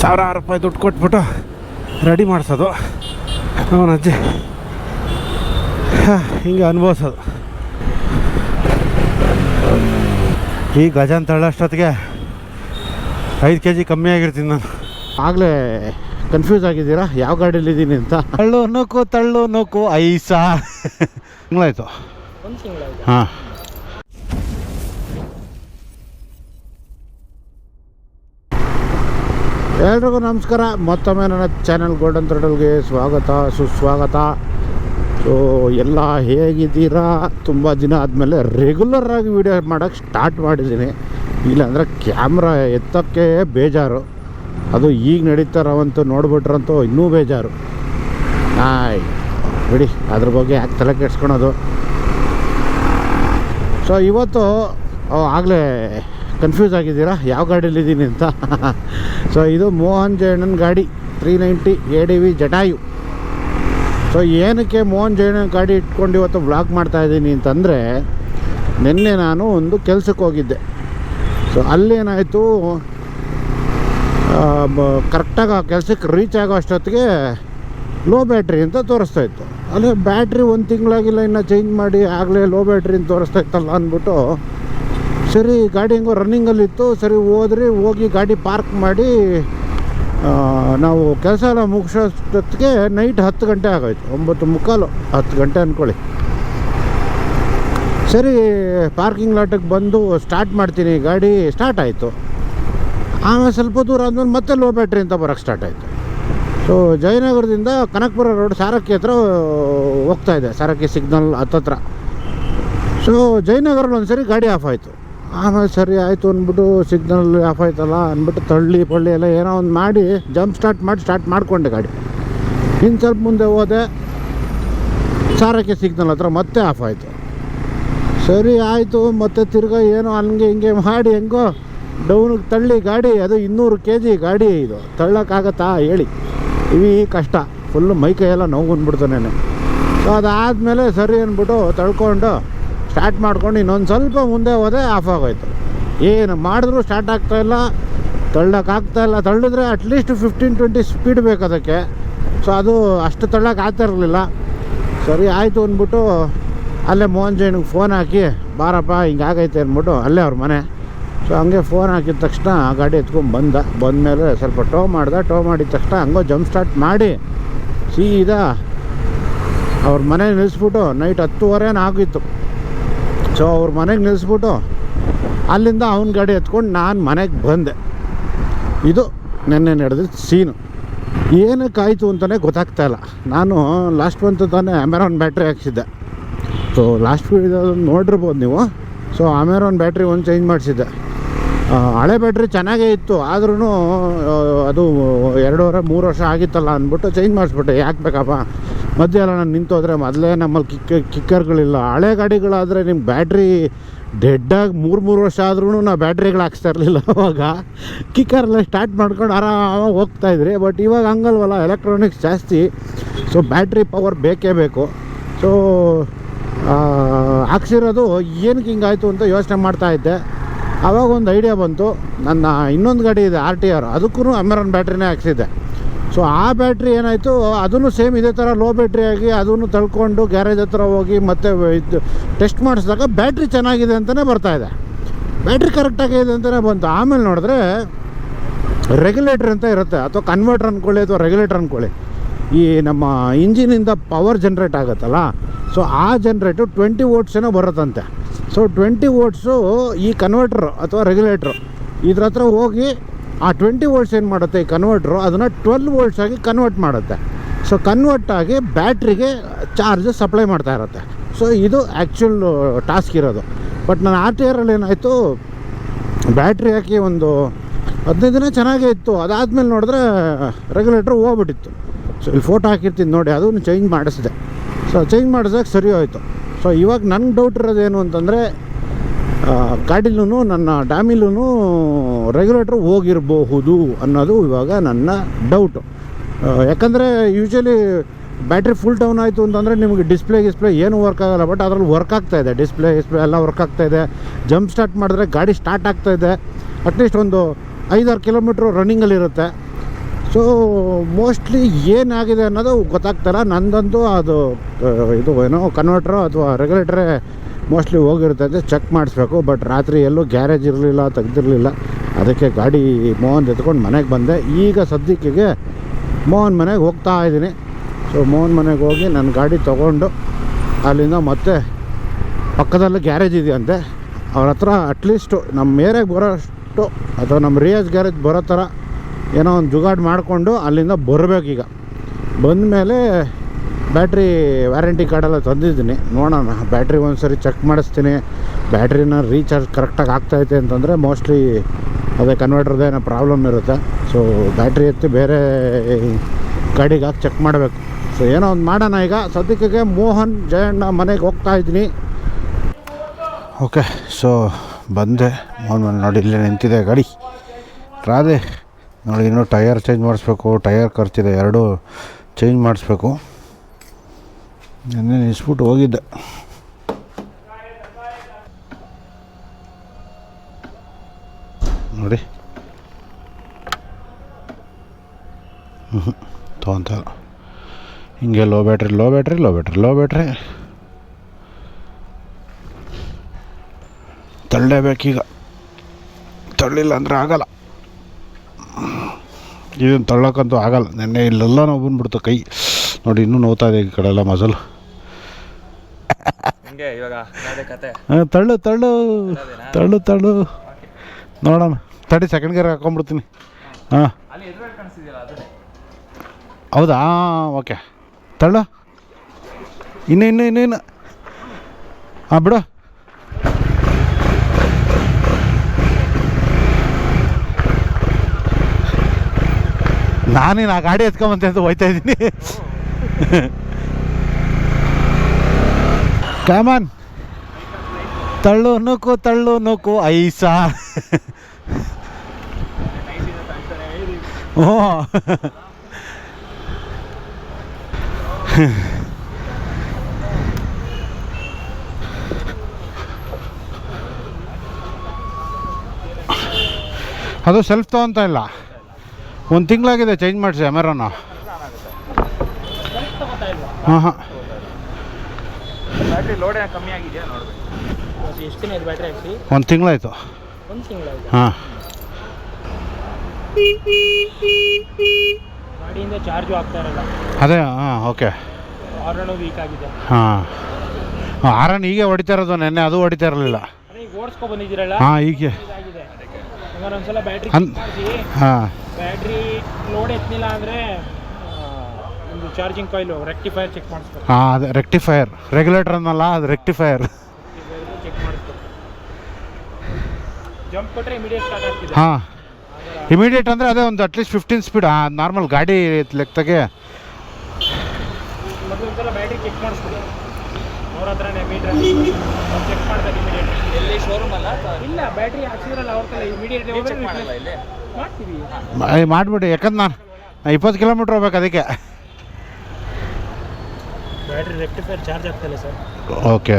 ಸಾವಿರಾರು ರೂಪಾಯಿ ದುಡ್ಡು ಕೊಟ್ಬಿಟ್ಟು ರೆಡಿ ಮಾಡಿಸೋದು. ಅವನ ಅಜ್ಜಿ. ಹಾ, ಹಿಂಗೆ ಅನುಭವಿಸೋದು. ಈ ಗಜಾನ್ ತಳ್ಳೋಷ್ಟೊತ್ತಿಗೆ ಐದು ಕೆ ಜಿ ಕಮ್ಮಿ ಆಗಿರ್ತೀನಿ ನಾನು. ಆಗಲೇ ಕನ್ಫ್ಯೂಸ್ ಆಗಿದ್ದೀರಾ? ಯಾವ ಗಾಡಿಯಲ್ಲಿ ಇದ್ದೀನಿ ಅಂತ? ತಳ್ಳು ನೂಕು ತಳ್ಳು ನೂಕು ಐಸಾ. ತಿಂಗಳಾಯ್ತು? ಹಾಂ. ಎಲ್ರಿಗೂ ನಮಸ್ಕಾರ. ಮತ್ತೊಮ್ಮೆ ನನ್ನ ಚಾನಲ್ ಗೋಲ್ಡನ್ ಥ್ರೆಡಲ್ಗೆ ಸ್ವಾಗತ, ಸುಸ್ವಾಗತ. ಸೊ ಎಲ್ಲ ಹೇಗಿದ್ದೀರಾ? ತುಂಬ ದಿನ ಆದಮೇಲೆ ರೆಗ್ಯುಲರಾಗಿ ವೀಡಿಯೋ ಮಾಡೋಕ್ಕೆ ಸ್ಟಾರ್ಟ್ ಮಾಡಿದ್ದೀನಿ. ಇಲ್ಲಾಂದರೆ ಕ್ಯಾಮ್ರಾ ಎತ್ತಕ್ಕೆ ಬೇಜಾರು. ಅದು ಈಗ ನಡೀತಾರವಂತೂ ನೋಡ್ಬಿಟ್ರಂತೂ ಇನ್ನೂ ಬೇಜಾರು. ಆಯ್ ಬಿಡಿ. ಅದ್ರ ಬಗ್ಗೆ ಯಾಕೆ ತಲೆ ಕೆಡ್ಸ್ಕೊಳೋದು? ಸೊ ಇವತ್ತು ಆಗಲೇ ಕನ್ಫ್ಯೂಸ್ ಆಗಿದ್ದೀರಾ? ಯಾವ ಗಾಡಿಯಲ್ಲಿದ್ದೀನಿ ಅಂತ? ಸೊ ಇದು ಮೋಹನ್ ಜಯಣ್ಣನ ಗಾಡಿ three ninety A D V Jatayu so ಏನಕ್ಕೆ ಮೋಹನ್ ಜಯಣ್ಣನ ಗಾಡಿ ಇಟ್ಕೊಂಡು ಇವತ್ತು ವ್ಲಾಗ್ ಮಾಡ್ತಾ ಇದ್ದೀನಿ ಅಂತಂದರೆ, ನಿನ್ನೆ ನಾನು ಒಂದು ಕೆಲಸಕ್ಕೆ ಹೋಗಿದ್ದೆ. ಸೊ ಅಲ್ಲೇನಾಯಿತು ಕರೆಕ್ಟಾಗಿ ಆ ಕೆಲಸಕ್ಕೆ ರೀಚ್ ಆಗೋ ಅಷ್ಟೊತ್ತಿಗೆ ಲೋ ಬ್ಯಾಟ್ರಿ ಅಂತ ತೋರಿಸ್ತಾ ಇತ್ತು. ಅಲ್ಲೇ ಬ್ಯಾಟ್ರಿ ಒಂದು ತಿಂಗಳಾಗಿಲ್ಲ, ಇನ್ನು ಚೇಂಜ್ ಮಾಡಿ ಆಗಲೇ ಲೋ ಬ್ಯಾಟ್ರಿ ಅಂತ ತೋರಿಸ್ತಾ ಇತ್ತಲ್ಲ ಅಂದ್ಬಿಟ್ಟು ಸರಿ ಗಾಡಿ ಹೆಂಗೋ ರನ್ನಿಂಗಲ್ಲಿತ್ತು ಸರಿ ಹೋದ್ರಿ, ಹೋಗಿ ಗಾಡಿ ಪಾರ್ಕ್ ಮಾಡಿ ನಾವು ಕೆಲಸ ಎಲ್ಲ ಮುಗಿಸೋಷ್ಟೊತ್ತಿಗೆ ನೈಟ್ ಹತ್ತು ಗಂಟೆ ಆಗೋಯ್ತು. ಒಂಬತ್ತು ಮುಕ್ಕಾಲು ಹತ್ತು ಗಂಟೆ ಅಂದ್ಕೊಳ್ಳಿ ಸರಿ ಪಾರ್ಕಿಂಗ್ ಲಾಟಿಗೆ ಬಂದು ಸ್ಟಾರ್ಟ್ ಮಾಡ್ತೀನಿ. ಗಾಡಿ ಸ್ಟಾರ್ಟ್ ಆಯಿತು. ಆಮೇಲೆ ಸ್ವಲ್ಪ ದೂರ ಆದಮೇಲೆ ಮತ್ತೆ ಲೋ ಬ್ಯಾಟ್ರಿ ಅಂತ ಬರೋಕ್ಕೆ ಸ್ಟಾರ್ಟ್ ಆಯಿತು. ಸೊ ಜಯನಗರದಿಂದ ಕನಕಪುರ ರೋಡ್ ಸಾರಕ್ಕಿ ಹತ್ರ ಹೋಗ್ತಾ ಇದೆ. ಸಾರಕ್ಕಿ ಸಿಗ್ನಲ್ ಹತ್ತತ್ರ. ಸೊ ಜಯನಗರಲ್ಲಿ ಒಂದ್ಸರಿ ಗಾಡಿ ಆಫ್ ಆಯಿತು. ಆಮೇಲೆ ಸರಿ ಆಯಿತು ಅಂದ್ಬಿಟ್ಟು ಸಿಗ್ನಲ್ ಆಫ್ ಆಯ್ತಲ್ಲ ಅಂದ್ಬಿಟ್ಟು ತಳ್ಳಿ ಪಳ್ಳಿ ಎಲ್ಲ ಏನೋ ಒಂದು ಮಾಡಿ ಜಂಪ್ ಸ್ಟಾರ್ಟ್ ಮಾಡಿ ಸ್ಟಾರ್ಟ್ ಮಾಡಿಕೊಂಡೆ ಗಾಡಿ. ಇನ್ನು ಸ್ವಲ್ಪ ಮುಂದೆ ಹೋದೆ, ಸಾರಕ್ಕೆ ಸಿಗ್ನಲ್ ಹತ್ರ ಮತ್ತೆ ಆಫ್ ಆಯಿತು ಸರಿ ಆಯಿತು, ಮತ್ತೆ ತಿರ್ಗಾ ಏನೋ ಹಂಗೆ ಹಿಂಗೆ ಮಾಡಿ ಹೆಂಗೋ ಡೌನಿಗೆ ತಳ್ಳಿ ಗಾಡಿ, ಅದು ಇನ್ನೂರು ಕೆ ಜಿ ಗಾಡಿ ಇದು. ತಳ್ಳೋಕ್ಕಾಗತ್ತಾ ಹೇಳಿ. ಇವಿ ಕಷ್ಟ ಫುಲ್ಲು ಮೈಕೈ ಎಲ್ಲ ನೋವು ಬಂದ್ಬಿಡ್ತು ನೆನೆ ಸೊ ಅದಾದಮೇಲೆ ಸರಿ ಅಂದ್ಬಿಟ್ಟು ತಳ್ಕೊಂಡು ಸ್ಟಾರ್ಟ್ ಮಾಡ್ಕೊಂಡು ಇನ್ನೊಂದು ಸ್ವಲ್ಪ ಮುಂದೆ ಹೋದೆ ಆಫ್ ಆಗೋಯ್ತು. ಏನು ಮಾಡಿದ್ರು ಸ್ಟಾರ್ಟ್ ಆಗ್ತಾಯಿಲ್ಲ ತಳ್ಳೋಕ್ಕಾಗ್ತಾ ಇಲ್ಲ. ತಳ್ಳಿದ್ರೆ at least fifteen twenty speed ಬೇಕು ಅದಕ್ಕೆ. ಸೊ ಅದು ಅಷ್ಟು ತಳ್ಳೋಕೆ ಆಗ್ತಾ ಇರಲಿಲ್ಲ. ಸರಿ, ಆಯಿತು ಅಂದ್ಬಿಟ್ಟು ಅಲ್ಲೇ ಮೋಹನ್ ಜೈನಿಗೆ ಫೋನ್ ಹಾಕಿ, ಬಾರಪ್ಪ ಹಿಂಗಾಗೈತೆ ಅಂದ್ಬಿಟ್ಟು ಅಲ್ಲೇ ಅವ್ರ ಮನೆ. ಸೊ ಹಂಗೆ ಫೋನ್ ಹಾಕಿದ ತಕ್ಷಣ ಆ ಗಾಡಿ ಎತ್ಕೊಂಡು ಬಂದ. ಬಂದಮೇಲೆ ಸ್ವಲ್ಪ ಟೋ ಮಾಡ್ದೆ. ಟೋ ಮಾಡಿದ ತಕ್ಷಣ ಹಂಗೋ ಜಂಪ್ ಸ್ಟಾರ್ಟ್ ಮಾಡಿ ಸೀದಾ ಅವ್ರ ಮನೆ ನಿಲ್ಲಿಸ್ಬಿಟ್ಟು ನೈಟ್ ಹತ್ತುವರೆನೂ ಆಗಿತ್ತು. ಸೊ ಅವ್ರ ಮನೆಗೆ ನಿಲ್ಲಿಸ್ಬಿಟ್ಟು ಅಲ್ಲಿಂದ ಅವನ ಗಾಡಿ ಎತ್ಕೊಂಡು ನಾನು ಮನೆಗೆ ಬಂದೆ. ಇದು ನೆನ್ನೆ ನಡೆದ ಸೀನು. ಏನಕ್ಕಾಯಿತು ಅಂತಲೇ ಗೊತ್ತಾಗ್ತಾ ಇಲ್ಲ. ನಾನು ಲಾಸ್ಟ್ ಮಂತ್ ತಾನೇ ಅಮೆರಾನ್ ಬ್ಯಾಟ್ರಿ ಹಾಕ್ಸಿದ್ದೆ. ಸೊ ಲಾಸ್ಟ್ ವೀಡಿಯೋದಲ್ಲಿ ನೋಡಿರ್ಬೋದು ನೀವು. ಸೊ ಅಮೆರಾನ್ ಬ್ಯಾಟ್ರಿ ಒಂದು ಚೇಂಜ್ ಮಾಡಿಸಿದ್ದೆ. ಹಳೆ ಬ್ಯಾಟ್ರಿ ಚೆನ್ನಾಗೇ ಇತ್ತು. ಆದ್ರೂ ಅದು ಎರಡೂವರೆ ಮೂರು ವರ್ಷ ಆಗಿತ್ತಲ್ಲ ಅಂದ್ಬಿಟ್ಟು ಚೇಂಜ್ ಮಾಡಿಸ್ಬಿಟ್ಟೆ. ಯಾಕೆ ಬೇಕಪ್ಪ? ಮಧ್ಯೆ ಎಲ್ಲ ನಾನು ನಿಂತೋದ್ರೆ ಮೊದಲೇ ನಮ್ಮಲ್ಲಿ ಕಿಕ್ಕ ಕಿಕ್ಕರ್ಗಳಿಲ್ಲ. ಹಳೆ ಗಾಡಿಗಳಾದರೆ ನಿಮ್ಮ ಬ್ಯಾಟ್ರಿ ಡೆಡ್ಡಾಗಿ ಮೂರು ಮೂರು ವರ್ಷ ಆದ್ರೂ ನಾವು ಬ್ಯಾಟ್ರಿಗಳು ಹಾಕ್ಸ್ತಾ ಇರಲಿಲ್ಲ ಅವಾಗ. ಕಿಕ್ಕರ್ಲ್ಲ ಸ್ಟಾರ್ಟ್ ಮಾಡ್ಕೊಂಡು ಆರಾಮಾಗಿ ಹೋಗ್ತಾ ಇದ್ರಿ. ಬಟ್ ಇವಾಗ ಹಂಗಲ್ವಲ್ಲ, ಎಲೆಕ್ಟ್ರಾನಿಕ್ಸ್ ಜಾಸ್ತಿ. ಸೊ ಬ್ಯಾಟ್ರಿ ಪವರ್ ಬೇಕೇ ಬೇಕು. ಸೊ ಹಾಕ್ಸಿರೋದು ಏನಕ್ಕೆ ಹಿಂಗಾಯಿತು ಅಂತ ಯೋಚನೆ ಮಾಡ್ತಾ ಇದ್ದೆ. ಆವಾಗ ಒಂದು ಐಡಿಯಾ ಬಂತು. ನನ್ನ ಇನ್ನೊಂದು ಗಾಡಿ ಇದೆ ಆರ್ ಟಿ ಆರ್. ಅದಕ್ಕೂ ಅಮೆರಾನ್ ಬ್ಯಾಟ್ರಿನೇ ಹಾಕ್ಸಿದ್ದೆ. ಸೊ ಆ ಬ್ಯಾಟ್ರಿ ಏನಾಯಿತು? ಅದನ್ನು ಸೇಮ್ ಇದೇ ಥರ ಲೋ ಬ್ಯಾಟ್ರಿ ಆಗಿ ಅದನ್ನು ತಳ್ಕೊಂಡು ಗ್ಯಾರೇಜ್ ಹತ್ರ ಹೋಗಿ ಮತ್ತೆ ಇದು ಟೆಸ್ಟ್ ಮಾಡಿಸಿದಾಗ ಬ್ಯಾಟ್ರಿ ಚೆನ್ನಾಗಿದೆ ಅಂತಲೇ ಬರ್ತಾ ಇದೆ. ಬ್ಯಾಟ್ರಿ ಕರೆಕ್ಟಾಗಿದೆ ಅಂತಲೇ ಬಂತು. ಆಮೇಲೆ ನೋಡಿದ್ರೆ ರೆಗ್ಯುಲೇಟ್ರ್ ಅಂತ ಇರುತ್ತೆ. ಅಥವಾ ಕನ್ವರ್ಟರ್ ಅಂದ್ಕೊಳ್ಳಿ ಅಥವಾ ರೆಗ್ಯುಲೇಟರ್ ಅಂದ್ಕೊಳ್ಳಿ ಈ ನಮ್ಮ ಇಂಜಿನಿಂದ ಪವರ್ ಜನ್ರೇಟ್ ಆಗುತ್ತಲ್ಲ? ಸೊ ಆ ಜನ್ರೇಟು ಟ್ವೆಂಟಿ ವೋಟ್ಸೇನೋ ಬರುತ್ತಂತೆ. ಸೊ ಟ್ವೆಂಟಿ ವೋಟ್ಸು ಈ ಕನ್ವರ್ಟ್ರು ಅಥವಾ ರೆಗ್ಯುಲೇಟ್ರು ಇದ್ರ ಹತ್ರ ಹೋಗಿ ಆ ಟ್ವೆಂಟಿ ವೋಲ್ಟ್ಸ್ ಏನು ಮಾಡುತ್ತೆ ಈ ಕನ್ವರ್ಟ್ರು ಅದನ್ನು ಟ್ವೆಲ್ ವೋಲ್ಟ್ಸ್ ಆಗಿ ಕನ್ವರ್ಟ್ ಮಾಡುತ್ತೆ. ಸೊ ಕನ್ವರ್ಟ್ ಆಗಿ ಬ್ಯಾಟ್ರಿಗೆ ಚಾರ್ಜ್ ಸಪ್ಲೈ ಮಾಡ್ತಾ ಇರುತ್ತೆ. ಸೊ ಇದು ಆ್ಯಕ್ಚುಲ್ ಟಾಸ್ಕ್ ಇರೋದು. ಬಟ್ ನಾನು ಆರ್ ಟಿ ಆರಲ್ಲಿ ಏನಾಯಿತು, ಬ್ಯಾಟ್ರಿ ಹಾಕಿ ಒಂದು ಹದಿನೈದು ದಿನ ಚೆನ್ನಾಗೇ ಇತ್ತು. ಅದಾದಮೇಲೆ ನೋಡಿದ್ರೆ ರೆಗ್ಯುಲೇಟ್ರ್ ಹೋಗ್ಬಿಟ್ಟಿತ್ತು. ಸೊ ಇಲ್ಲಿ ಫೋಟೋ ಹಾಕಿರ್ತೀನಿ ನೋಡಿ, ಅದನ್ನು ಚೇಂಜ್ ಮಾಡಿಸಿದೆ. ಸೊ ಚೇಂಜ್ ಮಾಡಿಸ್ದಾಗ ಸರಿ ಹೋಯಿತು. ಸೊ ಇವಾಗ ನನಗೆ ಡೌಟ್ ಇರೋದೇನು ಅಂತಂದರೆ ಗಾಡಿಲೂ ನನ್ನ ಡ್ಯಾಮಿಲೂ ರೆಗ್ಯುಲೇಟ್ರ್ ಹೋಗಿರಬಹುದು ಅನ್ನೋದು ಇವಾಗ ನನ್ನ ಡೌಟು ಯಾಕಂದರೆ ಯೂಶ್ವಲಿ ಬ್ಯಾಟ್ರಿ ಫುಲ್ ಡೌನ್ ಆಯಿತು ಅಂತಂದರೆ ನಿಮಗೆ ಡಿಸ್ಪ್ಲೇ ಗಿಸ್ಪ್ಲೇ ಏನು ವರ್ಕ್ ಆಗಲ್ಲ ಬಟ್ ಅದರಲ್ಲಿ ವರ್ಕ್ ಆಗ್ತಾ ಇದೆ. ಡಿಸ್ಪ್ಲೇ ಗಿಸ್ಪ್ಲೇ ಎಲ್ಲ ವರ್ಕ್ ಆಗ್ತಾ ಇದೆ. ಜಂಪ್ ಸ್ಟಾರ್ಟ್ ಮಾಡಿದ್ರೆ ಗಾಡಿ ಸ್ಟಾರ್ಟ್ ಆಗ್ತಾ ಇದೆ. ಅಟ್ಲೀಸ್ಟ್ ಒಂದು ಐದಾರು ಕಿಲೋಮೀಟ್ರ್ ರನ್ನಿಂಗಲ್ಲಿರುತ್ತೆ ಸೊ ಮೋಸ್ಟ್ಲಿ ಏನಾಗಿದೆ ಅನ್ನೋದು ಗೊತ್ತಾಗ್ತಾರೆ ನಂದಂತೂ ಅದು ಇದು ಏನೋ ಕನ್ವರ್ಟ್ರು ಅಥವಾ ರೆಗ್ಯುಲೇಟ್ರೇ ಮೋಸ್ಟ್ಲಿ ಹೋಗಿರ್ತದೆ ಚೆಕ್ ಮಾಡಿಸ್ಬೇಕು ಬಟ್ ರಾತ್ರಿ ಎಲ್ಲೂ ಗ್ಯಾರೇಜ್ ಇರಲಿಲ್ಲ, ತೆಗ್ದಿರಲಿಲ್ಲ. ಅದಕ್ಕೆ ಗಾಡಿ ಮೋಹನ್ ಎತ್ಕೊಂಡು ಮನೆಗೆ ಬಂದೆ. ಈಗ ಸದ್ಯಕ್ಕೆ ಮೋಹನ್ ಮನೆಗೆ ಹೋಗ್ತಾ ಇದ್ದೀನಿ. ಸೊ ಮೋಹನ್ ಮನೆಗೆ ಹೋಗಿ ನನ್ನ ಗಾಡಿ ತೊಗೊಂಡು ಅಲ್ಲಿಂದ ಮತ್ತೆ ಪಕ್ಕದಲ್ಲೇ ಗ್ಯಾರೇಜ್ ಇದೆಯಂತೆ. ಅವ್ರ ಹತ್ರ ಅಟ್ಲೀಸ್ಟು ನಮ್ಮ ಏರಿಯಾಗೆ ಬರೋಷ್ಟು ಅಥವಾ ನಮ್ಮ ರಿಯಾಜ್ ಗ್ಯಾರೇಜ್ ಬರೋ ಥರ ಏನೋ ಒಂದು ಜುಗಾಡ್ ಮಾಡಿಕೊಂಡು ಅಲ್ಲಿಂದ ಬರಬೇಕೀಗ. ಬಂದಮೇಲೆ ಬ್ಯಾಟ್ರಿ ವ್ಯಾರಂಟಿ ಕಾರ್ಡೆಲ್ಲ ತಂದಿದ್ದೀನಿ. ನೋಡೋಣ. ಬ್ಯಾಟ್ರಿ ಒಂದು ಸರಿ ಚೆಕ್ ಮಾಡಿಸ್ತೀನಿ ಬ್ಯಾಟ್ರಿನ ರೀಚಾರ್ಜ್ ಕರೆಕ್ಟಾಗಿ ಆಗ್ತೈತೆ ಅಂತಂದರೆ ಮೋಸ್ಟ್ಲಿ ಅದೇ ಕನ್ವರ್ಟರ್ದೇನೋ ಪ್ರಾಬ್ಲಮ್ ಇರುತ್ತೆ. ಸೊ ಬ್ಯಾಟ್ರಿ ಎತ್ತಿ ಬೇರೆ ಗಾಡಿಗೆ ಹಾಕಿ ಚೆಕ್ ಮಾಡಬೇಕು. ಸೊ ಏನೋ ಒಂದು ಮಾಡೋಣ ಈಗ. ಸದ್ಯಕ್ಕೆ ಮೋಹನ್ ಜಯಣ್ಣ ಮನೆಗೆ ಹೋಗ್ತಾ ಇದ್ದೀನಿ. ಓಕೆ ಸೊ ಬಂದೆ. ಮೋಹನ್ ಮನೆ ನೋಡಿ ಇಲ್ಲೇ ನಿಂತಿದೆ ಗಾಡಿ. ರಾಧೆ, ನೋಡಿ ಇನ್ನೂ ಟಯರ್ ಚೇಂಜ್ ಮಾಡಿಸ್ಬೇಕು. ಟಯರ್ ಖರ್ಚಿದೆ. ಎರಡು ಚೇಂಜ್ ಮಾಡಿಸ್ಬೇಕು. ನೆನ್ನೆ ಇಸ್ಬಿಟ್ಟು ಹೋಗಿದ್ದೆ. ನೋಡಿ. ಹ್ಞೂ ತೊಂತ ಹಿಂಗೆ low battery low battery low battery low battery ತಳ್ಳೇಬೇಕೀಗ. ತಳ್ಳಿಲ್ಲ ಅಂದರೆ ಆಗಲ್ಲ. ಇದನ್ನು ತಳ್ಳೋಕ್ಕಂತೂ ಆಗಲ್ಲ. ನೆನ್ನೆ ಇಲ್ಲೆಲ್ಲ ನೋವು ಬಂದ್ಬಿಡ್ತು ಕೈ. ನೋಡಿ ಇನ್ನೂ ನೋತಾ ಇದೆ ಈ ಕಡೆ ಎಲ್ಲ ಮಜಲ್ ತಳ್ಳು ತಳ್ಳು ತಳ್ಳು ತಳ್ಳು. ನೋಡೋಣ ತಡಿ ಸೆಕೆಂಡ್ ಗೇರ್ ಹಾಕೊಂಡ್ಬಿಡ್ತೀನಿ. ಹಾಂ. ಹೌದಾ? ಓಕೆ. ತಳ್ಳು. ಇನ್ನು ಇನ್ನು ಇನ್ನು ಇನ್ನು. ಹಾಂ ಬಿಡು. ನಾನೇನು ಆ ಗಾಡಿ ಎತ್ಕೊಂಬಂತೆ ಅಂತ ಹೋಯ್ತಾ ಇದ್ದೀನಿ. ಕಾಮನ್ ತಳ್ಳು, ನೂಕು ತಳ್ಳು, ನೂಕು, ಐಸಾ. ಓ. ಅದು ಸೆಲ್ಫ್ ತೊಗೊತ ಇಲ್ಲ. ಒಂದು ತಿಂಗಳಾಗಿದೆ ಚೇಂಜ್ ಮಾಡಿಸಿ ಅಮೆರೋನ ಹಾಂ ಹಾಂ. ಬ್ಯಾಟ್ರಿ ಲೋಡ್ ಕಮ್ಮಿ ಆಗಿದೆಯಾ ನೋಡ್ಬೇಕು. ಅದು ಎಷ್ಟು ದಿನ ಇದೆ ಬ್ಯಾಟ್ರಿ ಹಾಕ್ಸಿ? ಒಂದು ತಿಂಗಳಾಯಿತು. ಒಂದು ತಿಂಗಳಾಯಿತು? ಹಾಂ. ಗಾಡಿಯಿಂದ ಚಾರ್ಜು ಆಗ್ತಾ ಇರಲ್ಲ. ಅದೇ ಹಾಂ ಓಕೆ ಹಾರ್ನು ವೀಕ್ ಆಗಿದೆ. ಹಾಂ. ಆರನ್ ಹೀಗೆ ಹೊಡಿತಾ ಇರೋದು ನೆನ್ನೆ ಅದು ಹೊಡಿತಾ ಇರಲಿಲ್ಲ. ಓಡಿಸ್ಕೊ ಬಂದಿದ್ದೀರಲ್ಲ? ಹಾಂ ಹೀಗೆ. ಒಂದ್ಸಲ ಬ್ಯಾಟ್ರಿ ಹಾಂ. ಬ್ಯಾಟ್ರಿ ಲೋಡ್ ಎತ್ತಿಲ್ಲ ಅಂದರೆ ಚಾರ್ಜಿಂಗ್ ಕಾಯಿಲು ರೆಕ್ಟಿಫೈರ್ ಚೆಕ್ ಮಾಡಿಸ್ಬೇಕು. ಹಾಂ ಅದು ರೆಕ್ಟಿಫೈಯರ್ ರೆಗ್ಯುಲೇಟರ್ ಅನ್ನಲ್ಲ ಅದು ರೆಕ್ಟಿಫೈಯರ್ ಚೆಕ್ ಮಾಡಿಸ್ಬೇಕು. ಜಂಪ್ ಕೊಟ್ಟರೆ ಇಮಿಡಿಯೇಟ್ ಸ್ಟಾರ್ಟ್ ಆಗ್ತಿದೆ. ಹಾಂ. ಇಮಿಡಿಯೇಟ್ ಅಂದರೆ ಅದೇ ಒಂದು ಅಟ್ಲೀಸ್ಟ್ ಫಿಫ್ಟೀನ್ ಸ್ಪೀಡ್ ನಾರ್ಮಲ್ ಗಾಡಿ ಲೆಕ್ಕದಾಗೆ. ಮೊದಲು ಒಂದ್ಸಲ ಬ್ಯಾಟ್ರಿ ಚೆಕ್ ಮಾಡಿಸ್ತೀವಿ ಅವ್ರ ಹತ್ರನೇ ಮೀಟ್ರ್ ಚೆಕ್ ಮಾಡ್ತಾರೆ ಇಮಿಡಿಯೇಟ್ ಎಲ್ಲಿ ಶೋರೂಮ್ ಅಲ್ಲ ಇಲ್ಲ ಬ್ಯಾಟ್ರಿ ಹಾಕ್ಸಿದ್ರಲ್ಲ ಅವ್ರ ಕಡೆ ಇಮಿಡಿಯೇಟ್ ಚೆಕ್ ಮಾಡಲ್ಲ ಇಲ್ಲಿ? ಮಾಡ್ತೀವಿ. ಮಾಡಿಬಿಡಿ ಯಾಕಂದ್ರೆ ನಾನು ಇಪ್ಪತ್ತು ಕಿಲೋಮೀಟ್ರ್ ಹೋಗ್ಬೇಕು ಅದಕ್ಕೆ. ಬ್ಯಾಟ್ರಿ ರೆಕ್ಟಿಫೈರ್ ಚಾರ್ಜ್ ಆಗ್ತಿಲ್ಲ ಸರ್. ಓಕೆ.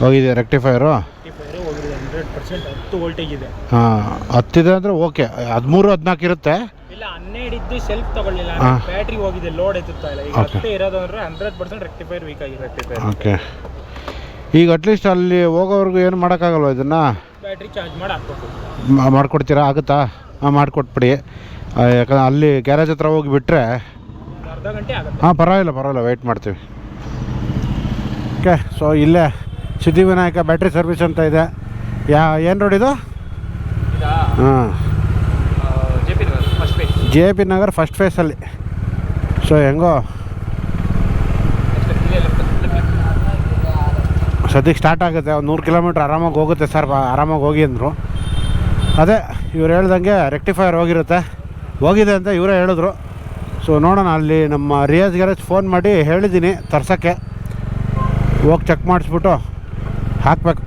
ಹೋಗಿದೆ ರೆಕ್ಟಿಫೈರು ರೆಕ್ಟಿಫೈರ್ ಹೋಗಿದೆ ಹಂಡ್ರೆಡ್ ಪರ್ಸೆಂಟ್ ಹತ್ತು ವೋಲ್ಟೇಜ್ ಇದೆ. ಹಾಂ ಹತ್ತಿದೆ ಅಂದರೆ ಓಕೆ. ಹದಿಮೂರು ಹದಿನಾಲ್ಕು ಇರುತ್ತೆ? ಇಲ್ಲ ಹನ್ನೆರಡು ಇದ್ದು ಸೆಲ್ಫ್ ತಗೊಳ್ಳಿಲ್ಲ ಹಾ. ಬ್ಯಾಟ್ರಿ ಹೋಗಿದೆ ಲೋಡ್ ಎತ್ತುತ್ತಾ ಇಲ್ಲ. ಈಗ Okay. ಹತ್ತೇ ಇರೋದು ಅಂದರೆ ಹಂಡ್ರೆಡ್ ಪರ್ಸೆಂಟ್ ರೆಕ್ಟಿಫೈರ್ ವೀಕ್ ಆಗಿದೆ. ರೆಕ್ಟಿಫೈರ್ ಓಕೆ ಈಗ ಅಟ್ಲೀಸ್ಟ್ ಅಲ್ಲಿ ಹೋಗೋವರೆಗೂ ಏನು ಮಾಡೋಕ್ಕಾಗಲ್ವ ಇದನ್ನು? ಬ್ಯಾಟ್ರಿ ಚಾರ್ಜ್ ಮಾಡಿ ಹಾಕ್ಬೇಕು. ಮಾಡಿಕೊಡ್ತೀರಾ? ಆಗುತ್ತಾ? ಹಾಂ ಮಾಡಿಕೊಟ್ಬಿಡಿ. ಯಾಕಂದ್ರೆ ಅಲ್ಲಿ ಗ್ಯಾರೇಜ್ ಹತ್ರ ಹೋಗಿ ಬಿಟ್ಟರೆ ಅರ್ಧ ಗಂಟೆ ಆಗುತ್ತೆ. ಹಾಂ ಪರವಾಗಿಲ್ಲ ಪರವಾಗಿಲ್ಲ ವೆಯ್ಟ್ ಮಾಡ್ತೀವಿ. ಓಕೆ ಸೊ ಇಲ್ಲೇ ಸಿದ್ಧಿವಿನಾಯಕ ಬ್ಯಾಟ್ರಿ ಸರ್ವಿಸ್ ಅಂತ ಇದೆ. ಯಾ ಏನು ರೋಡ್ ಇದು? ಹಾಂ. ಜೆ ಪಿ ನಗರ್ ಫಸ್ಟ್ ಫೇಸಲ್ಲಿ ಸೊ ಹೆಂಗೋ? ಸದ್ಯಕ್ಕೆ ಸ್ಟಾರ್ಟ್ ಆಗುತ್ತೆ. ಒಂದು ನೂರು ಕಿಲೋಮೀಟ್ರ್ ಆರಾಮಾಗಿ ಹೋಗುತ್ತೆ ಸರ್ ಆರಾಮಾಗಿ ಹೋಗಿ ಅಂದರು. ಅದೇ ಇವ್ರು ಹೇಳ್ದಂಗೆ ರೆಕ್ಟಿಫೈಯರ್ ಹೋಗಿರುತ್ತೆ ಹೋಗಿದೆ ಅಂತ ಇವರೇ ಹೇಳಿದ್ರು. ಸೊ ನೋಡೋಣ, ಅಲ್ಲಿ ನಮ್ಮ ರಿಯಾಜ್ ಗ್ಯಾರೇಜ್ ಫೋನ್ ಮಾಡಿ ಹೇಳಿದ್ದೀನಿ ತರ್ಸೋಕ್ಕೆ. ಹೋಗಿ ಚೆಕ್ ಮಾಡಿಸ್ಬಿಟ್ಟು ಹಾಕಬೇಕು.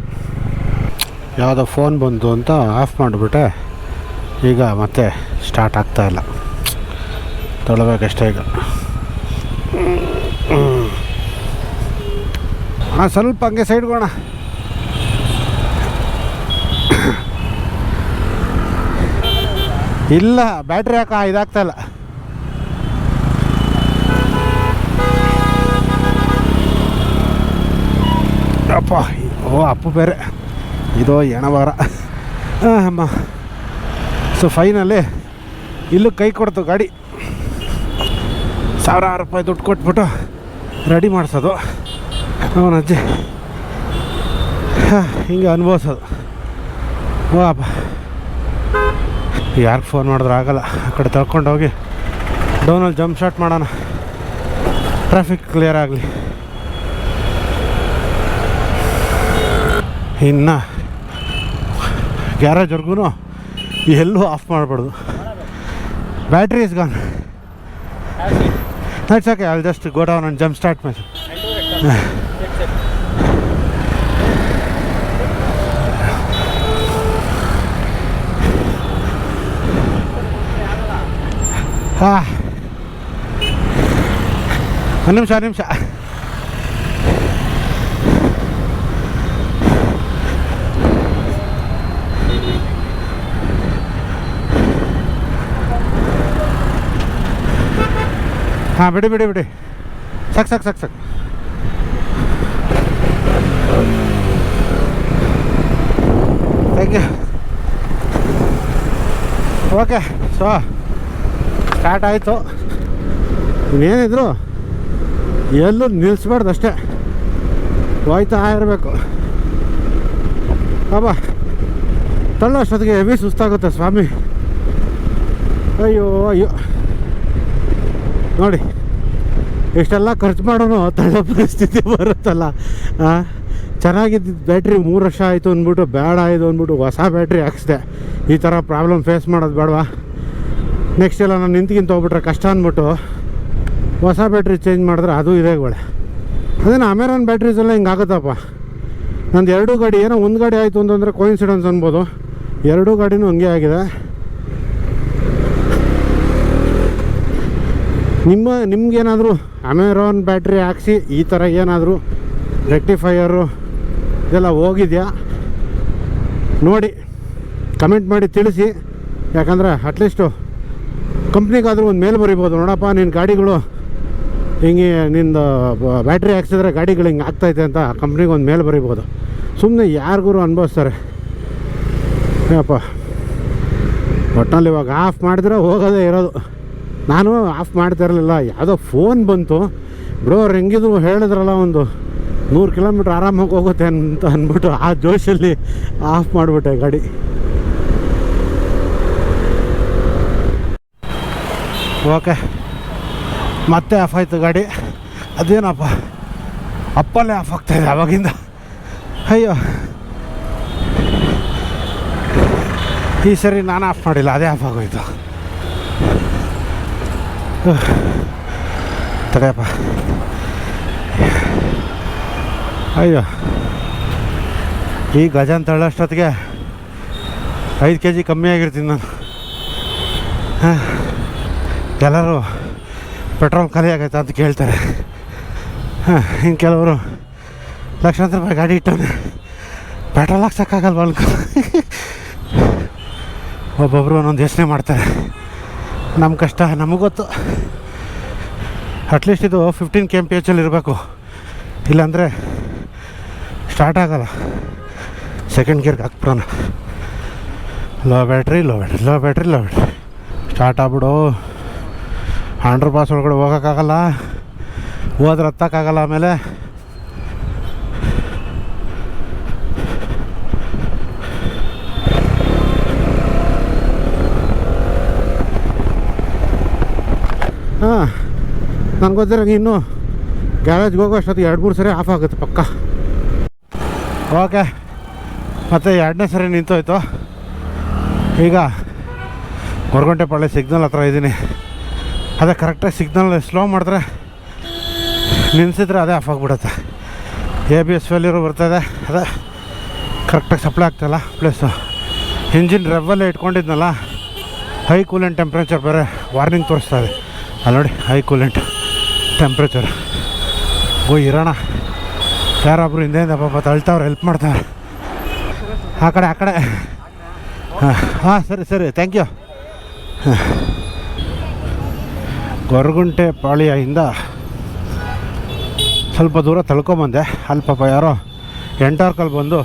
ಯಾವುದೋ ಫೋನ್ ಬಂತು ಅಂತ ಆಫ್ ಮಾಡಿಬಿಟ್ಟೆ. ಈಗ ಮತ್ತೆ ಸ್ಟಾರ್ಟ್ ಆಗ್ತಾಯಿಲ್ಲ ತೊಳಬೇಕಷ್ಟೇ ಈಗ. ಹಾಂ, ಸ್ವಲ್ಪ ಹಂಗೆ ಸೈಡ್ಗೋಣ ಇಲ್ಲ ಬ್ಯಾಟ್ರಿ ಯಾಕೆ ಇದಾಗ್ತಾ ಅಪ್ಪ ಓ ಅಪ್ಪು ಬೇರೆ. ಇದು ಎಣವಾರ. ಅಮ್ಮ. ಸೊ ಫೈನಲ್ಲಿ ಇಲ್ಲೂ ಕೈ ಕೊಡ್ತು ಗಾಡಿ. ಸಾವಿರಾರು ರೂಪಾಯಿ ದುಡ್ಡು ಕೊಟ್ಬಿಟ್ಟು ರೆಡಿ ಮಾಡಿಸೋದು. ಅವನ ಅಜ್ಜಿ. ಹಾ, ಹಿಂಗೆ ಅನುಭವಿಸೋದು. ಓ ಅಪ್ಪ. ಯಾರಿಗೆ ಫೋನ್ ಮಾಡಿದ್ರೆ ಆಗಲ್ಲ. ಆ ಕಡೆ ತಳ್ಕೊಂಡು ಹೋಗಿ. ಡೌನಲ್ಲಿ ಜಂಪ್ ಶಾಟ್ ಮಾಡೋಣ. ಟ್ರಾಫಿಕ್ ಕ್ಲಿಯರ್ ಆಗಲಿ. ಇನ್ನು ಗ್ಯಾರೇಜ್ವರೆಗೂ ಎಲ್ಲೂ ಆಫ್ ಮಾಡಬಾರ್ದು. Battery is gone it's okay ಅಲ್ಲಿ just go down and jump start ಮಾಡಿ ಹಾಂ ಒಂದು ನಿಮಿಷ ನಿಮಿಷ. ಹಾಂ, ಬಿಡಿ ಬಿಡಿ ಬಿಡಿ. ಸಾಕು ಸಾಕು ಸಾಕು ಸಾಕು. Thank you okay so start ಆಯಿತು. ಏನಿದ್ರು ಎಲ್ಲೂ ನಿಲ್ಲಿಸ್ಬಾರ್ದು ಅಷ್ಟೇ. ಹೋಯ್ತಾ ಇರಬೇಕು. ಅಬ್ಬ, ತಳ್ಳೋ ಅಷ್ಟೊತ್ತಿಗೆ ಹೆವಿ ಸುಸ್ತಾಗುತ್ತೆ ಸ್ವಾಮಿ. ಅಯ್ಯೋ ಅಯ್ಯೋ. ನೋಡಿ, ಇಷ್ಟೆಲ್ಲ ಖರ್ಚು ಮಾಡೋನು ತಳ್ಳ ಪರಿಸ್ಥಿತಿ ಬರುತ್ತಲ್ಲ. ಚೆನ್ನಾಗಿದ್ದಿದ್ದು ಬ್ಯಾಟ್ರಿ ಮೂರು ವರ್ಷ ಆಯಿತು ಅಂದ್ಬಿಟ್ಟು ಬೇಡ ಆಯಿತು ಅಂದ್ಬಿಟ್ಟು ಹೊಸ ಬ್ಯಾಟ್ರಿ ಹಾಕ್ಸ್ದೆ. ಈ ಥರ ಪ್ರಾಬ್ಲಮ್ ಫೇಸ್ ಮಾಡೋದು ಬೇಡವಾ? ನೆಕ್ಸ್ಟ್ ಎಲ್ಲ ನಾನು ನಿಂತ್ಕಿಂತ ಹೋಗ್ಬಿಟ್ರೆ ಕಷ್ಟ ಅಂದ್ಬಿಟ್ಟು, ಹೊಸ ಬ್ಯಾಟ್ರಿ ಚೇಂಜ್ ಮಾಡಿದ್ರೆ ಅದು ಇದೇ ಒಳ್ಳೆ ಅದೇನು ಅಮೆರಾನ್ ಬ್ಯಾಟ್ರೀಸ್ ಎಲ್ಲ ಹಿಂಗೆ ಆಗುತ್ತಪ್ಪ. ನಂದು ಎರಡೂ ಗಾಡಿ, ಏನೋ ಒಂದು ಗಾಡಿ ಆಯಿತು ಅಂತಂದರೆ ಕೋಇನ್ಸಿಡೆನ್ಸ್ ಅನ್ಬೋದು. ಎರಡೂ ಗಾಡಿನೂ ಹಂಗೆ ಆಗಿದೆ. ನಿಮ್ಮ, ನಿಮ್ಗೇನಾದರೂ ಅಮೆರಾನ್ ಬ್ಯಾಟ್ರಿ ಹಾಕ್ಸಿ ಈ ಥರ ಏನಾದರೂ ರೆಕ್ಟಿಫೈಯರು ಇದೆಲ್ಲ ಹೋಗಿದೆಯಾ? ನೋಡಿ ಕಮೆಂಟ್ ಮಾಡಿ ತಿಳಿಸಿ. ಯಾಕಂದರೆ ಅಟ್ಲೀಸ್ಟು ಕಂಪ್ನಿಗಾದರೂ ಒಂದು ಮೇಲ್ ಬರಿಬೋದು. ನೋಡಪ್ಪ ನಿನ್ನ ಗಾಡಿಗಳು ಹಿಂಗೆ ನಿಂದು ಬ್ಯಾಟ್ರಿ ಹಾಕ್ಸಿದ್ರೆ ಗಾಡಿಗಳು ಹಿಂಗೆ ಆಗ್ತೈತೆ ಅಂತ ಕಂಪ್ನಿಗೆ ಒಂದು ಮೇಲ್ ಬರಿಬೋದು. ಸುಮ್ಮನೆ ಯಾರಿಗೂ ಅನುಭವಿಸ್ತಾರೆ. ಏನಪ್ಪ? ಒಟ್ಟಿನಲ್ಲಿ ಇವಾಗ ಆಫ್ ಮಾಡಿದ್ರೆ ಹೋಗೋದೇ ಇರೋದು. ನಾನು ಆಫ್ ಮಾಡ್ತಾ ಇರಲಿಲ್ಲ ಯಾವುದೋ ಫೋನ್ ಬಂತು. ಬ್ರೋ, ಅವ್ರು ಹೆಂಗಿದ್ರು ಹೇಳಿದ್ರಲ್ಲ ಒಂದು ನೂರು ಕಿಲೋಮೀಟ್ರ್ ಆರಾಮಾಗಿ ಹೋಗುತ್ತೆ ಅಂತ ಅಂದ್ಬಿಟ್ಟು ಆ ಜೋಶಲ್ಲಿ ಆಫ್ ಮಾಡಿಬಿಟ್ಟೆ ಗಾಡಿ. ಓಕೆ, ಮತ್ತೆ ಆಫ್ ಆಯಿತು ಗಾಡಿ. ಅದೇನಪ್ಪ, ಅಪ್ಪಲ್ಲೇ ಆಫ್ ಆಗ್ತಾಯಿದೆ ಅವಾಗಿಂದ. ಅಯ್ಯೋ. ಈ ಸರಿ ನಾನು ಆಫ್ ಮಾಡಿಲ್ಲ, ಅದೇ ಆಫ್ ಆಗೋಯ್ತು. ತಡೆಯಪ್ಪ ಅಯ್ಯೋ. ಈ ಗಜನ್ ತಳ್ಳೋಷ್ಟೊತ್ತಿಗೆ ಐದು ಕೆ ಜಿ ಕಮ್ಮಿ ಆಗಿರ್ತೀನಿ ನಾನು. ಹಾಂ. ಎಲ್ಲರೂ ಪೆಟ್ರೋಲ್ ಖಾಲಿ ಆಗೈತೆ ಅಂತ ಕೇಳ್ತಾರೆ. ಹಾಂ ಇನ್ನು ಕೆಲವರು ಲಕ್ಷಾಂತರ ರೂಪಾಯಿ ಗಾಡಿ ಇಟ್ಟವನೆ. ಪೆಟ್ರೋಲ್ ಹಾಕ್ಸೋಕ್ಕಾಗಲ್ವ ಅನ್ಕೊ ಒಬ್ಬೊಬ್ಬರು ಒಂದೊಂದು ಯೋಚನೆ ಮಾಡ್ತಾರೆ. ನಮ್ಮ ಕಷ್ಟ, ನಮಗೆ ಗೊತ್ತು. ಅಟ್ಲೀಸ್ಟ್ ಇದು ಫಿಫ್ಟೀನ್ ಕೆ ಎಂ ಪಿ ಎಚಲ್ಲಿ ಇರಬೇಕು. ಇಲ್ಲಾಂದರೆ ಸ್ಟಾರ್ಟ್ ಆಗಲ್ಲ. ಸೆಕೆಂಡ್ ಗೇರ್ಗೆ ಹಾಕ್ಬಿಡೋಣ low battery low battery low battery low battery start ಆಗ್ಬಿಡು. Hundred pass ಒಳಗಡೆ ಹೋಗೋಕ್ಕಾಗಲ್ಲ. ಹೋದ್ರೆ ಹತ್ತಕ್ಕಾಗಲ್ಲ ಆಮೇಲೆ. ಹಾಂ ನನಗೆ ಗೊತ್ತಿರಂಗೆ ಇನ್ನು ಗ್ಯಾರೇಜ್ಗೆ ಹೋಗೋ ಅಷ್ಟೊತ್ತು ಎರಡು ಮೂರು ಸರಿ ಆಫ್ ಆಗುತ್ತೆ ಪಕ್ಕ. ಓಕೆ ಮತ್ತು ಎರಡನೇ ಸರಿ ನಿಂತೋಯ್ತು. ಈಗ ಹೊರಗುಂಟೆ ಪಳ್ಳಿ ಸಿಗ್ನಲ್ ಹತ್ರ ಇದ್ದೀನಿ ಅದೇ ಕರೆಕ್ಟಾಗಿ ಸಿಗ್ನಲ್ ಸ್ಲೋ ಮಾಡಿದ್ರೆ ನಿಲ್ಲಿಸಿದ್ರೆ ಅದೇ ಆಫ್ ಆಗಿಬಿಡುತ್ತೆ. ಎ ಬಿ ಎಸ್ ಫೆಲ್ಯೂರು ಬರ್ತದೆ ಅದೇ ಕರೆಕ್ಟಾಗಿ ಸಪ್ಲೈ ಆಗ್ತಾಯಿಲ್ಲ ಪ್ಲಸ್ ಇಂಜಿನ್ ರೆಬ್ಬಲ್ಲೇ ಇಟ್ಕೊಂಡಿದ್ನಲ್ಲ ಹೈ ಕೂಲೆಂಟ್ ಟೆಂಪ್ರೇಚರ್ ಬೇರೆ ವಾರ್ನಿಂಗ್ ತೋರಿಸ್ತಾ ಇದೆ. ಅಲ್ಲಿ ನೋಡಿ ಹೈ ಕೂಲೆಂಟ್ ಟೆಂಪ್ರೇಚರ್ ಓ, ಇರೋಣ. ಯಾರೊಬ್ರು ಹಿಂದೆಯಿಂದ ಪಾಪ ತಳ್ತಾವ್ರು ಹೆಲ್ಪ್ ಮಾಡ್ತಾರೆ. ಆ ಕಡೆ ಆ ಕಡೆ. ಹಾಂ ಹಾಂ, ಸರಿ ಸರಿ ಥ್ಯಾಂಕ್ ಯು ಗೊರಗುಂಟೆ ಪಾಳಿಯಿಂದ ಸ್ವಲ್ಪ ದೂರ ತಳ್ಕೊಂಬಂದೆ. ಅಲ್ಲಿ ಪಾಪ ಯಾರೋ ಎಂಟಾರ್ಕಲ್ಲಿ ಬಂದು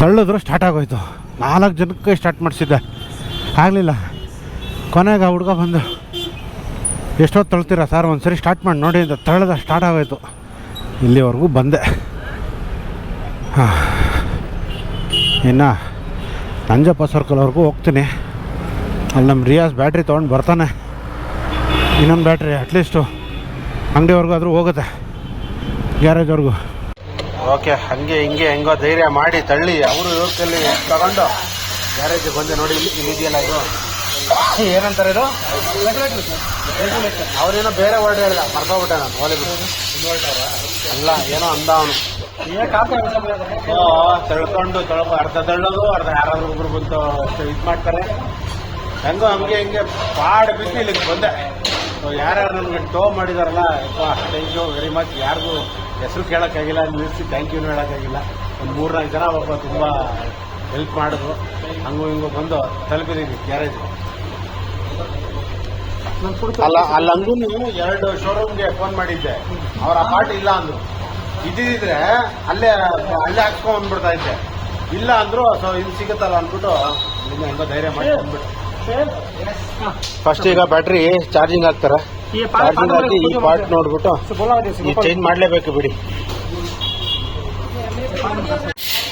ತಳ್ಳಿದ್ರು ಸ್ಟಾರ್ಟ್ ಆಗೋಯ್ತು. ನಾಲ್ಕು ಜನಕ್ಕೆ ಸ್ಟಾರ್ಟ್ ಮಾಡಿಸಿದ್ದೆ. ಆಗಲಿಲ್ಲ. ಕೊನೆಗೆ ಆ ಹುಡುಗ ಬಂದು ಎಷ್ಟೊತ್ತು ತಳ್ತೀರಾ ಸರ್? ಒಂದು ಸರಿ ಸ್ಟಾರ್ಟ್ ಮಾಡಿ ನೋಡಿ ಅಂತ ತಳ್ಳಿದ ಸ್ಟಾರ್ಟ್ ಆಗೋಯ್ತು. ಇಲ್ಲಿವರೆಗೂ ಬಂದೆ. ಹಾಂ. ಇನ್ನು ನಂಜಪ್ಪ ಸರ್ಕಲ್ವರೆಗೂ ಹೋಗ್ತೀನಿ. ಅಲ್ಲಿ ನಮ್ಮ ರಿಯಾಸ್ ಬ್ಯಾಟ್ರಿ ತೊಗೊಂಡು ಬರ್ತಾನೆ. ಇನ್ನೊಂದು ಬ್ಯಾಟ್ರಿ ಅಟ್ಲೀಸ್ಟು ಅಂಗಡಿವರೆಗೂ ಆದರೂ ಹೋಗುತ್ತೆ. ಗ್ಯಾರೇಜ್ವರೆಗೂ ಓಕೆ ಹಂಗೆ ಹಿಂಗೆ ಹೆಂಗೋ ಧೈರ್ಯ ಮಾಡಿ ತಳ್ಳಿ. ಅವರು ಇವ್ರ ಕೈಲಿ ತಗೊಂಡು ಗ್ಯಾರೇಜಿಗೆ ಬಂದೆ ನೋಡಿ ಇಲ್ಲಿ ಇದೆಯಲ್ಲ ಇದು? ಏನಂತಾರೆ ಇದು? ಅವನೇನೋ ಬೇರೆ ವರ್ಡ್ ಹೇಳಿದ ಮರ್ತೋಗ್ಬಿಟ್ಟೆ ನಾನು ಹೋಲಿ ಅಲ್ಲ, ಏನೋ ಅಂದ ಅವನು. ತಳ್ಕೊಂಡು, ತೊಳಕ, ಅರ್ಧ ತಳ್ಳೋದು, ಅರ್ಧ ಯಾರಾದ್ರೂ ಒಬ್ರು ಬಂತು ಇದು ಮಾಡ್ತಾರೆ. ಹೆಂಗೋ ಹಂಗೆ ಹಿಂಗೆ ಪಾಡ್ ಬಿದ್ದು ಇಲ್ಲಿಗೆ ಬಂದೆ. ಯಾರ್ಯಾರು ನನಗೆ ಟೋ ಮಾಡಿದಾರಲ್ಲ ಥ್ಯಾಂಕ್ ಯು ವೆರಿ ಮಚ್ ಯಾರಿಗೂ ಹೆಸರು ಕೇಳೋಕ್ಕಾಗಿಲ್ಲ, ನಿಲ್ಲಿಸಿ ಥ್ಯಾಂಕ್ ಯೂನು ಹೇಳೋಕ್ಕಾಗಿಲ್ಲ. ಒಂದು ಮೂರ್ನಾಲ್ಕು ಜನ ಒಬ್ಬ ತುಂಬ ಹೆಲ್ಪ್ ಮಾಡಿದ್ರು. ಹಂಗೂ ಹಿಂಗೂ ಬಂದು ತಲುಪಿದೀವಿ, ಗ್ಯಾರೇಜ್. ಅಲ್ಲ ಅಲ್ಲಿ ನೀವು ಎರಡು ಶೋರೂಮ್ಗೆ ಫೋನ್ ಮಾಡಿದ್ದೆ. ಅವ್ರ ಹಾರ್ಟ್ ಇಲ್ಲ ಅಂದ್ರು. ಇದ್ದಿದ್ರೆ ಅಲ್ಲೇ ಅಲ್ಲೇ ಹಾಕ್ಸ್ಕೊಂಡ್ ಬಂದ್ಬಿಡ್ತಾ ಇದ್ದೆ. ಇಲ್ಲ ಅಂದ್ರು ಸೊ ಇಲ್ಲಿ ಸಿಗುತ್ತಲ್ಲ ಅಂದ್ಬಿಟ್ಟು ಹೆಂಗೋ ಧೈರ್ಯ ಮಾಡಿ ಅಂದ್ಬಿಟ್ಟು ಫಸ್ಟ್ ಈಗ ಬ್ಯಾಟ್ರಿ ಚಾರ್ಜಿಂಗ್ ಹಾಕ್ತಾರೆ. ಚಾರ್ಜಿಂಗ್ ಹಾಕಿ ಈ ಪಾರ್ಟ್ ನೋಡ್ಬಿಟ್ಟು ಈ ಚೇಂಜ್ ಮಾಡಲೇಬೇಕು ಬಿಡಿ.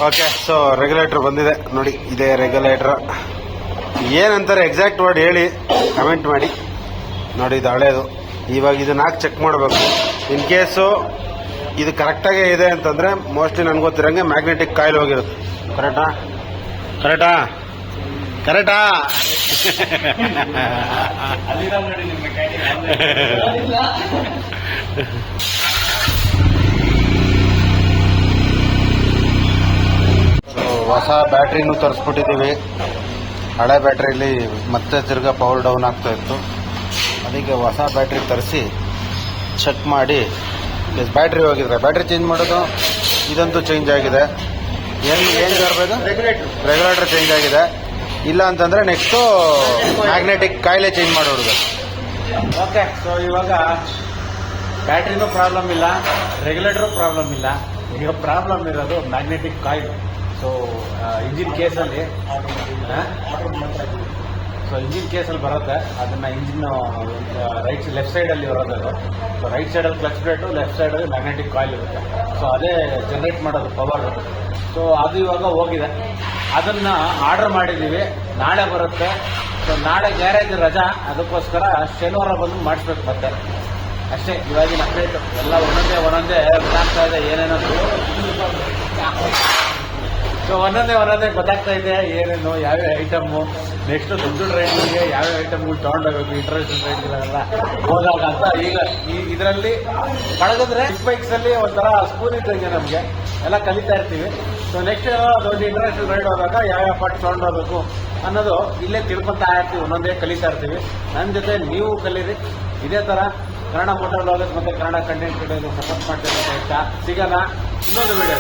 ಓಕೆ ಸೊ ರೆಗ್ಯುಲೇಟರ್ ಬಂದಿದೆ. ನೋಡಿ ಇದೇ ರೆಗ್ಯುಲೇಟರ್ ಏನಂತಾರೆ ಎಕ್ಸಾಕ್ಟ್ ವರ್ಡ್ ಹೇಳಿ ಕಮೆಂಟ್ ಮಾಡಿ. ನೋಡಿ, ಇದು ಹಳೇದು. ಇವಾಗ ಇದನ್ನ ಹಾಕಿ ಚೆಕ್ ಮಾಡಬೇಕು. ಇನ್ ಕೇಸು ಇದು ಕರೆಕ್ಟಾಗೇ ಇದೆ ಅಂತಂದರೆ ಮೋಸ್ಟ್ಲಿ ನನಗೆ ಗೊತ್ತಿರೋಂಗೆ ಮ್ಯಾಗ್ನೆಟಿಕ್ ಕಾಯಿಲ್ ಹೋಗಿರುತ್ತೆ. ಕರೆಕ್ಟಾ ಕರೆಕ್ಟಾ ಕರೆಕ್ಟಾ ಹೊಸ ಬ್ಯಾಟ್ರಿನೂ ತರಿಸ್ಬಿಟ್ಟಿದ್ದೀವಿ. ಹಳೆ ಬ್ಯಾಟ್ರಿಲಿ ಮತ್ತೆ ತಿರ್ಗಾ ಪವರ್ ಡೌನ್ ಆಗ್ತಾ ಇತ್ತು. ಅದಕ್ಕೆ ಹೊಸ ಬ್ಯಾಟ್ರಿ ತರಿಸಿ ಚೆಕ್ ಮಾಡಿ. ಬ್ಯಾಟ್ರಿ ಹೋಗಿದ್ರೆ ಬ್ಯಾಟ್ರಿ ಚೇಂಜ್ ಮಾಡೋದು ಇದಂತೂ ಚೇಂಜ್ ಆಗಿದೆ. ಏನು ಏನು ಬರಬೇಕು ರೆಗ್ಯುಲೇಟರ್ ರೆಗ್ಯುಲೇಟರ್ ಚೇಂಜ್ ಆಗಿದೆ. ಇಲ್ಲ ಅಂತಂದರೆ ನೆಕ್ಸ್ಟು ಮ್ಯಾಗ್ನೆಟಿಕ್ ಕಾಯಿಲೆ ಚೇಂಜ್ ಮಾಡೋದು ಓಕೆ ಸೊ ಇವಾಗ ಬ್ಯಾಟ್ರಿನೂ ಪ್ರಾಬ್ಲಮ್ ಇಲ್ಲ ರೆಗ್ಯುಲೇಟರ್ ಪ್ರಾಬ್ಲಮ್ ಇಲ್ಲ. ಈಗ ಪ್ರಾಬ್ಲಮ್ ಇರೋದು ಮ್ಯಾಗ್ನೆಟಿಕ್ ಕಾಯಿಲ್. ಸೊ ಇಂಜಿನ್ ಕೇಸಲ್ಲಿ ಸೊ ಇಂಜಿನ್ ಕೇಸಲ್ಲಿ ಬರುತ್ತೆ. ಅದನ್ನು ಇಂಜಿನ್ ರೈಟ್ ಲೆಫ್ಟ್ ಸೈಡಲ್ಲಿ ಬರೋದು ಅದು. ಸೊ ರೈಟ್ ಸೈಡಲ್ಲಿ ಕ್ಲಚ್ ಪ್ಲೇಟು ಲೆಫ್ಟ್ ಸೈಡಲ್ಲಿ ಮ್ಯಾಗ್ನೆಟಿಕ್ ಕಾಯಿಲ್ ಇರುತ್ತೆ. ಸೊ ಅದೇ ಜನರೇಟ್ ಮಾಡೋದು ಪವರ್ ಸೊ ಅದು ಇವಾಗ ಹೋಗಿದೆ. ಅದನ್ನು ಆರ್ಡರ್ ಮಾಡಿದ್ದೀವಿ. ನಾಳೆ ಬರುತ್ತೆ. ಸೊ ನಾಳೆ ಗ್ಯಾರೇಜ್ ರಜಾ. ಅದಕ್ಕೋಸ್ಕರ ಶನಿವಾರ ಬಂದು ಮಾಡಿಸ್ಬೇಕು ಮತ್ತೆ. ಅಷ್ಟೇ, ಇವಾಗಿನ ಅಪ್ಡೇಟ್ ಎಲ್ಲ ಒಂದೊಂದೇ ಒಂದೊಂದೇ ಆಗ್ತಾ ಇದೆ ಏನೇನೋ. ಸೊ ಒಂದೊಂದೇ ಒಂದೊಂದೇ ಗೊತ್ತಾಗ್ತಾ ಇದೆ ಏನೇನು, ಯಾವ್ಯಾವ ಐಟಮು ನೆಕ್ಸ್ಟ್ ದೊಡ್ಡ ದೊಡ್ಡ ರೈಡ್ಗಳಿಗೆ ಯಾವ್ಯಾವ ಐಟಮ್ಗಳು ತೊಗೊಂಡೋಗ್ಬೇಕು ಇಂಟರ್ನ್ಯಾಷನಲ್ ರೈಡ್ಗಳೆಲ್ಲ ಹೋದಾಗ ಅಂತ ಈಗ ಈ ಇದರಲ್ಲಿ ಪಳಗಿದ್ರೆ ಚಿಕ್ಕ ಬೈಕ್ಸ್ ಅಲ್ಲಿ ಒಂಥರ ಸ್ಕೂಲ್ ಇದ್ದಂಗೆ ನಮಗೆ. ಎಲ್ಲ ಕಲಿತಾ ಇರ್ತೀವಿ. ಸೊ ನೆಕ್ಸ್ಟ್ ದೊಡ್ಡ ಇಂಟರ್ನ್ಯಾಷನಲ್ ರೈಡ್ ಹೋದಾಗ ಯಾವ್ಯಾವ ಪಾರ್ಟ್ ತೊಗೊಂಡೋಗ್ಬೇಕು ಅನ್ನೋದು ಇಲ್ಲೇ ತಿಳ್ಕೊತಾ ಇರ್ತೀವಿ, ಒಂದೊಂದೇ ಕಲಿತಾ ಇರ್ತೀವಿ. ನನ್ನ ಜೊತೆ ನೀವು ಕಲೀರಿ. ಇದೇ ಥರ ಕನ್ನಡ ಮೋಟರ್ ಲಾಗಸ್ ಮತ್ತು ಕನ್ನಡ ಕಂಟೆಂಟ್ ಸಪೋರ್ಟ್ ಮಾಡ್ತೀವಿ ಅಂತ ಹೇಳ್ತಾ ಸಿಗೋಣ ಇನ್ನೊಂದು ವಿಡಿಯೋ